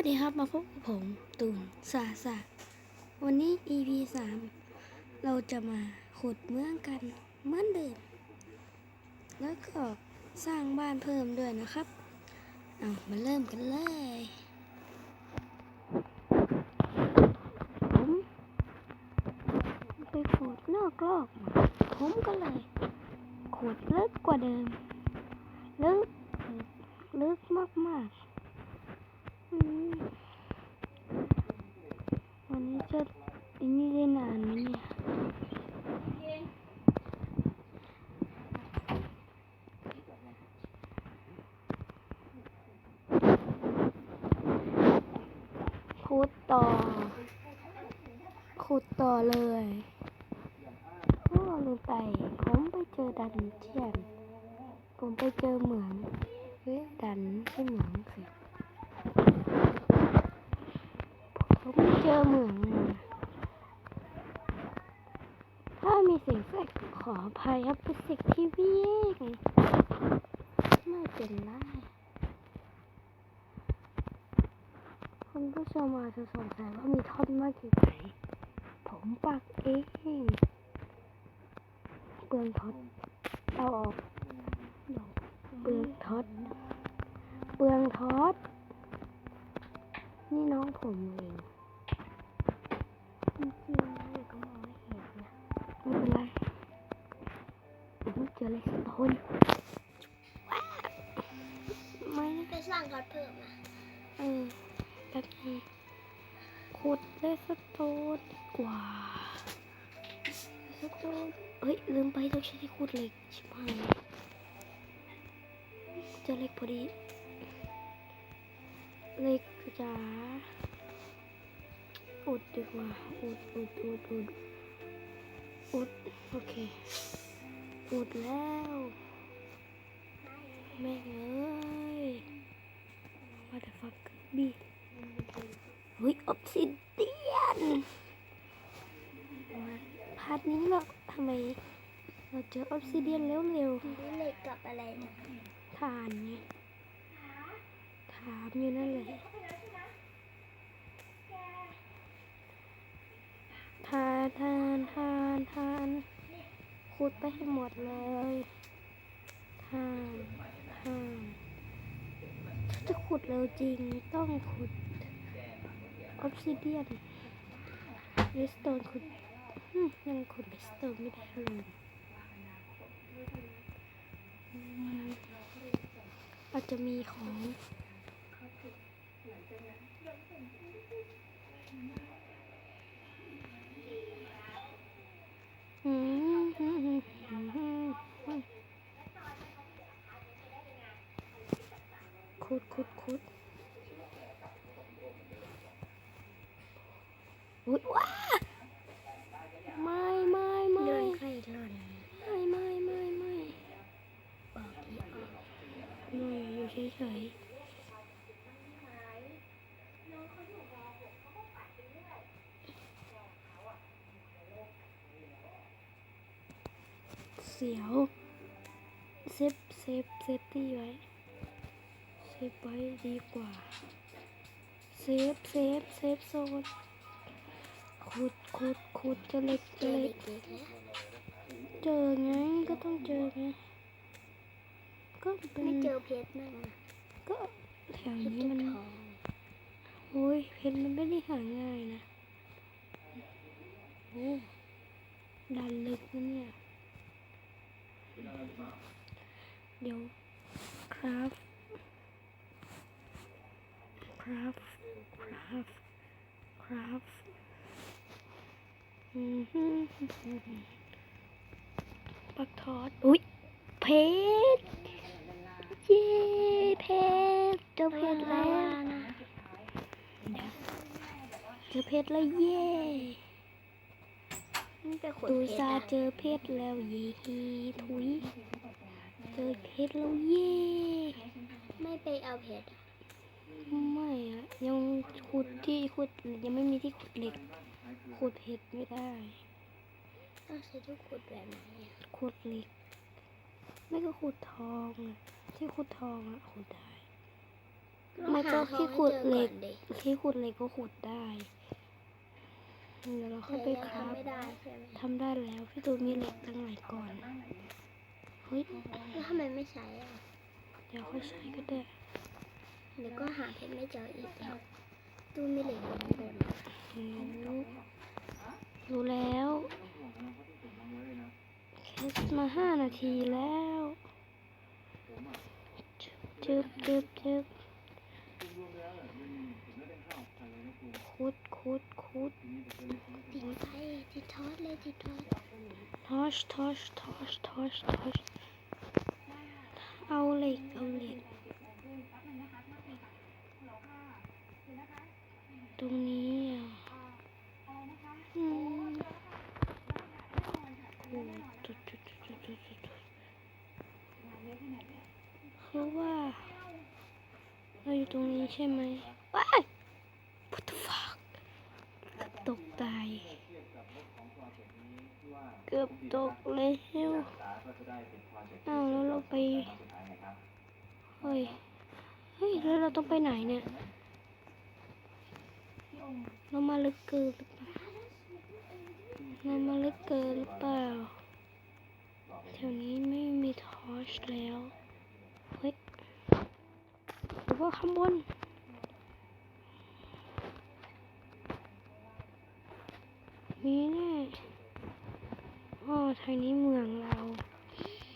วัสดีครับมาพบกับผมตูนสาสะวันนี้ EP สามเราจะมาขุดเมืองกันเหมือนเดิมแล้วก็สร้างบ้านเพิ่มด้วยนะครับ เอามาเริ่มกันเลยผมไปขุดนอกรอบผมก็เลยขุดลึกกว่าเดิม ลึก ลึกมากๆ วันนี้จะอันนี้ได้นานไหมเนี่ยขุดต่อ ขุดต่อเลยโอ้ลืมไป ผมไปเจอดันเจียน ผมไปเจอเหมืองเฮ้ยดันไม่ใช่เหมืองสิ ผม เจอเหมืองมาถ้ามีเสียงแทรกขออภัยครับเป็นสิ่งที่วิ่งไม่เป็นไรคุณผู้ชมอาจจะสงสัยว่ามีท่อนมากี่ไหน ผมปักเองเปลืองท็อตเอาออกเปลืองท็อตเปลืองท็อตนี่น้องผมเอง โตนดีกว่าเลสโตนเฮ้ย ลืมไปต้องใช้ที่ขุดเหล็กชิบหายจอเล็กพอดีเล็กจ๋าอุดดีกว่าอุดอุดอุดอุดอุดโอเคอุดแล้วแม่งเอ้ย what the fuck บีเฮ้ยออฟซิเดี ยนพาร์ทนี้เราทำไม เราเจอออฟซิเดียนเร็วนี่เหล็กกับอะไรนะๆทานไงถามอยู่นั่นแหละทานทานทานทานขุดไปให้หมดเลยทานทานถ้าจะขุดเร็วจริงต้องขุดออฟซิเดียน เรสโตนขุดยังขุดเรสโตนไม่ได้เลยอาจจะมีของอืมอืมอืมอืมอืมขุดขุดขุด อุ้ยว้าไม่ไม่ไม่เดินใครหล่นไม่ไม่ไม่ไม่บอกที่ออกไม่อยู่เฉยๆเสียวเซฟเซฟเซฟตี้ไว้เซฟไว้ดีกว่าเซฟเซฟเซฟโซน ขุดขุดจะเล็กเจจะอเล็กกอีกแล้วเจอไงก็ต้องเจอไงก็เป็นไม่เจอเพชรมั่งนะก็แถวเพชรนี้มันทองโอ้ยเพชรมันไม่ได้หาง่ายนะโอ้ดันลึกนะเนี่ย เดี๋ยวคราฟคราฟคราฟคราฟ ปักทอด อุ้ยเพชรเย้เพชรเจอเพชรแล้วนะเจอเพชรแล้วเย่นี่ไปขุดตูเพชรซาอะเจอเพชรแล้วเย่ฮีทุยเจอเพชรแล้วเย่ไม่ไปเอาเพชรอะไม่อะยังขุดที่ขุดยังไม่มีที่ขุดเหล็ก ขุดเพชรไม่ได้ต้องใช้ที่ขุดแบบไหนอะขุดเหล็ก ไม่ก็ขุดทองอะที่ขุดทองอะขุดได้ไม่ก็ที่ขุดเหล็กราหาทองให้จออนดิที่ขุดเหล็กก็ขุดได้เดี๋ยวเราค่อยไปแต่ยังคราฟทำไม่ได้ใช่ไหมทำได้แล้วพี่ตูนมีเหล็กตั้งหลายก่อนเฮ้ยแล้วทำไมไม่ใช้อะเดี๋ยวค่อยใช้ก็ได้เดี๋ยวก็หาเพชรไม่เจออีกแล้วตู้ไม่เหล็กอยู่ข้างบน รู้รู้แล้วแคสมาห้านาทีแล้วจึบจึบจึบคุดคุดคุดติงไปติดทอดเลยติดทอดทอชทอชทอชทอชทอชเอาเหล็กเอาเหล็กตรงนี้อะอืมโอ้จุดจุดจุดจุดจุดจุดคือว่า เราอยู่ ตรงนี้ใช่ไหมว้าย what the fuck ตกตาย เกือบตกเลยเฮ้วอ้าวแล้วเราไป เฮ้ย เฮ้ย แล้วเราต้องไปไหนเนี่ย เรามาลึกเกินหรือเปล่าเรามาลึกเกินหรือเปล่าแถวนี้ไม่มีทอชแล้ว หรือว่าข้างบนมีแน่อ๋อทางนี้เมืองเรา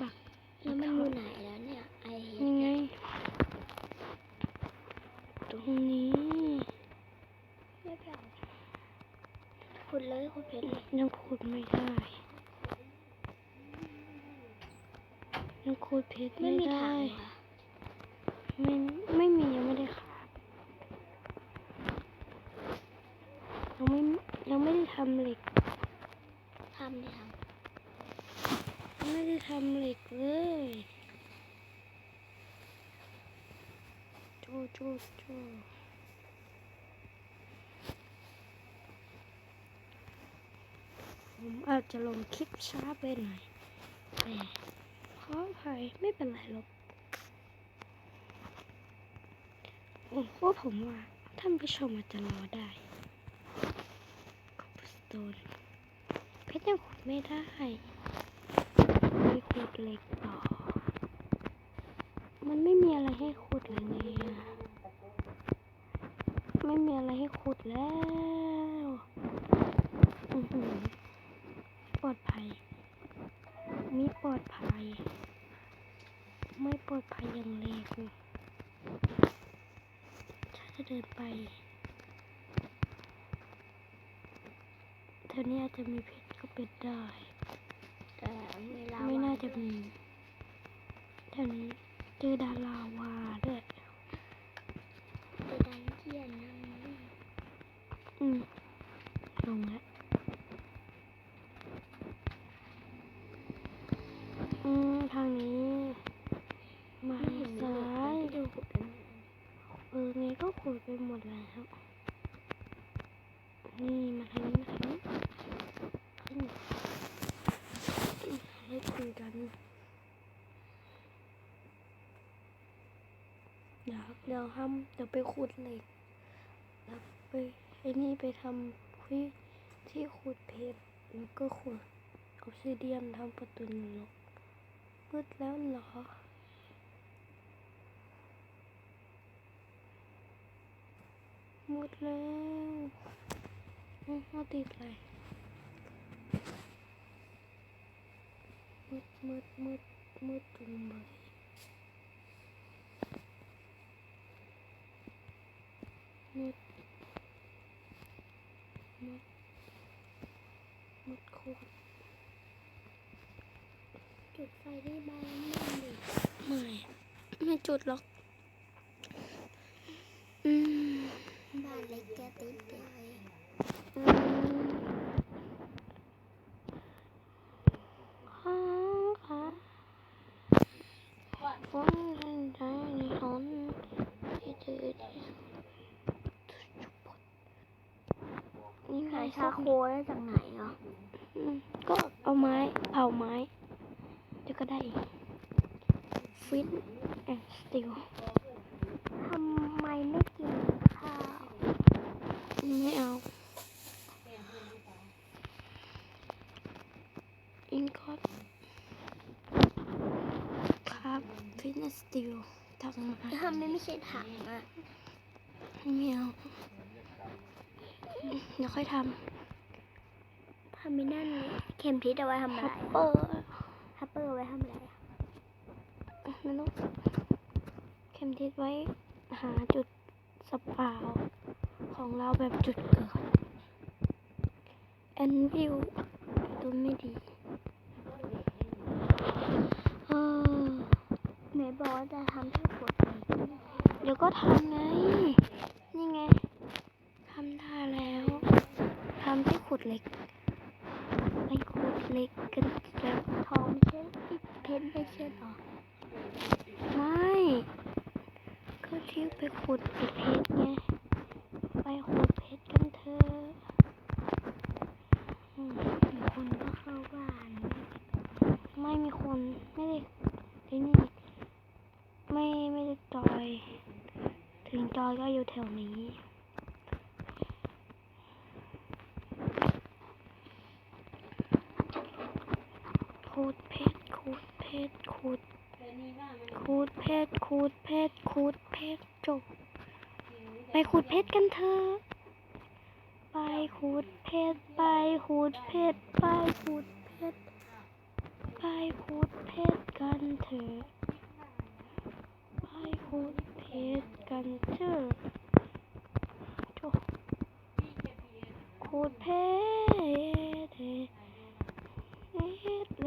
ปักแล้วมันอยู่ไหนแล้วเนี่ยไอยังไง ตรงนี้ไม่เปล่าขุดเลยขุดเพชรยังขุดไม่ได้ยังขุดเพชรไม่ได้ ไม่ไม่มียังไม่ได้ขาดยังไม่ยังไม่ได้ทำเหล็กทำดิทยังไม่ได้ทำเหล็กเลยโจโจโจผมอาจจะลงคลิปช้าไปหน่อยแต่ขออภัยไม่เป็นไรหรอก ผมว่าผมว่าท่านผู้ชมอาจจะรอได้คอปสโตนเพชรยังขุดไม่ได้ม่ขุดเหล็กต่อ มันไม่มีอะไรให้ขุดเลยเนี่ย ไม่มีอะไรให้ขุดแล้วอือหือปลอดภัย มีปลอดภัย ไม่ปลอดภัยอย่างแรงถ้าจะ เดินไปแถวนี้อาจจะมีเพชรก็เป็นได้ำแต่เวลาไม่น่าจะมีแถวนี้เจอดารลาวาด้วย ไปดันเจียนนั่ง อืม ลงแล้ว อืม ทางนี้ มา ไม่เห็นเล ซ้าย ยดูขุดกัน เออไงก็ขุดไปหมดแล้ว นี่มาทางนี้มาทางนี้ขึ้นให้ คุยกันเดี๋ยวเดี๋ยวทำเดี๋ยวไปขุดเหล็กแล้วไปไอ้นี่ไปทำที่ที่ขุดเพชรแล้วก็ขุดออกซิเดียนทำประตูนรกมืดแล้วเหรอหมดแล้วอืมเอติดเลย มืดมืดมืดมืดจุงเลยมืดมืดมืดโคตรจุดไฟได้บ้านนั่นดิไม่ไม่จุดหรอก อืม บ้านเล็กแกติดเดียวเอง อืมข้าค่ะฟังทันใจในห้องที่เธอที่สุดนี่ไง หา ชา ชา โคได้จากไหนเหรอก็เอาไม้เผาไม้เดี๋ยวก็ได้ฟิตแอนด์สติลทำไมไม่กินข้าว ไม่เอาอินก็ครับฟิตเนสติลทำมาทำไมไม่ใช่ถังอะไม่เอาเดี๋ยวค่อยทำ ทำไม่นั่นเลยเข็มทิศเอาไว้ทำำอะฮัไรปอะเปอร์ฮัปเปอร์เอาไว้ทำอะไรอะไม่รู้เข็มทิศไว้หาจุดสปาวของเราแบบจุดเกิดแอนวิวตัวไม่ดีเออไหนบอกว่าจะทำที่ขวดเหล็กเดี๋ยวก็ทำไง นี่ไงทำได้แล้วทำที่ขุดเหล็ก ไปขุดเล็กกันแล้วทองไม่ใช่เพชรไม่ใช่หรอไม่ก็ที่ไปขุดเพชรไงไปขุดเพชรกันเถอะอืมคนก็เข้าบ้าน ไม่มีคนไม่ได้ที่นี่ไม่ไม่ได้จอย ถึงจอยก็อยู่แถวนี้ ขูดเพชรขูดเพชรขูดขูดเพชรขูดเพชรขูดเพชรจบ ไปขูดเพชรกันเถอะไปขูดเพชรไปขูดเพชรไปขูดเพชรไปขูดเพชรกันเถอะไปขูดเพชรกันเถอะจบขูดเพชร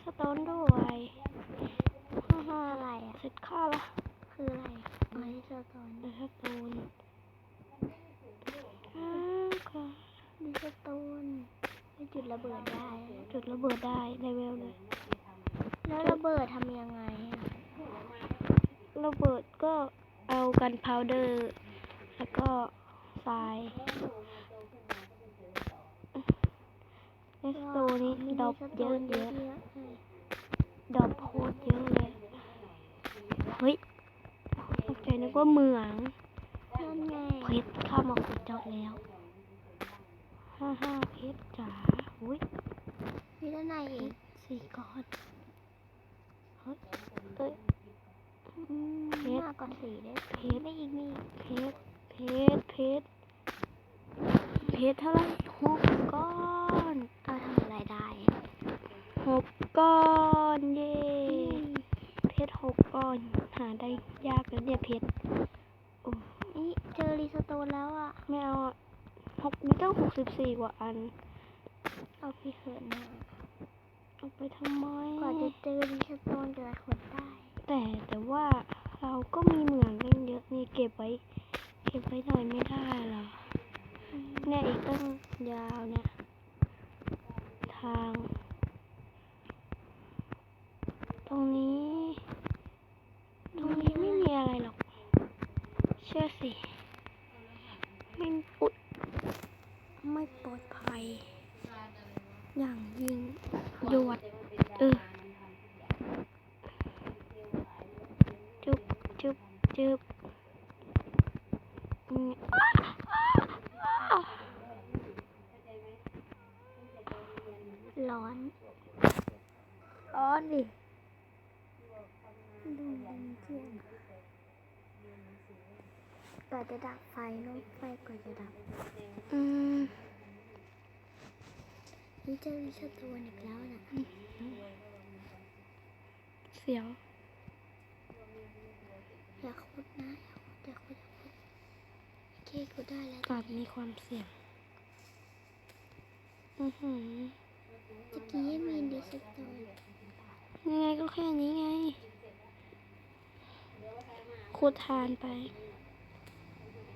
เฮ็ ดและสโตนด้วยฮ่าฮ่าอะไรอะเสร็จข้าละคืออะไรอ๋อที่เจอตอนและสโตนอ้าวค่ะดิสโตนไม่จุดระเบิดได้ จุดระเบิดได้ในเวลเลยแล้วระเบิดทำยังไงอะระเบิดก็เอากันพาวเดอร์ แล้วก็ทรายเลสโตนี่ดรอปเยอะเยอะเลย ดรอปโคตรเยอะเลยเฮ้ยตกใจนึกว่าเหมืองนั่นไงเพชรเข้ามาขุดเจาะแล้วห้าห้าเพชรจ๋าอุ้ยมีด้านในอีกสี่ก้อนเฮ้ยเอ้ยอืมเพชรมากกว่าสี่ได้เพชรไม่อีกมีเพชรเพชรเพชรเพชรเท่าไหร่หกก้อน เอาทำอะไรได้ ห กก้อนเย้เพชรหกก้อนหาได้ยากแล้วเนี่ยเพชรโอ้นี่เจอรีสโตนแล้วอะไม่เอาอะหกมีตั้งหกสิบสี่กว่าอัน เอาไปเหินมาเอาไปทำไมกว่าจะเจอรีสโตนเดือดขนได้ แต่แต่ว่าเราก็มีเหมืองตั้งเยอะนี่เก็บไว้ เก็บไว้หน่อยไม่ได้เหรอเนี่ยอีกตั้งยาวเนี่ย ทาง ตรงนี้ ตรงนี้ไม่มีอะไรหรอก เชื่อสิ ไม่อุดไม่ปลอดภัย อย่างยิงหยวดเออจุบจุบจุบร้อน ร้อนดิดูดินเที่ยงกว่าจะดับไฟรถไฟกว่าจะดับ อืม นี่เจอรีสโตนอีกแล้วนะเสียวอยากขุดนะอยากขุดอยากขุดโอเคขุดได้แล้วอาจมีความเสี่ยงอือหือตะกี้มีรีสโตนยังไงก็แค่นี้ไง ขุดทานไปอ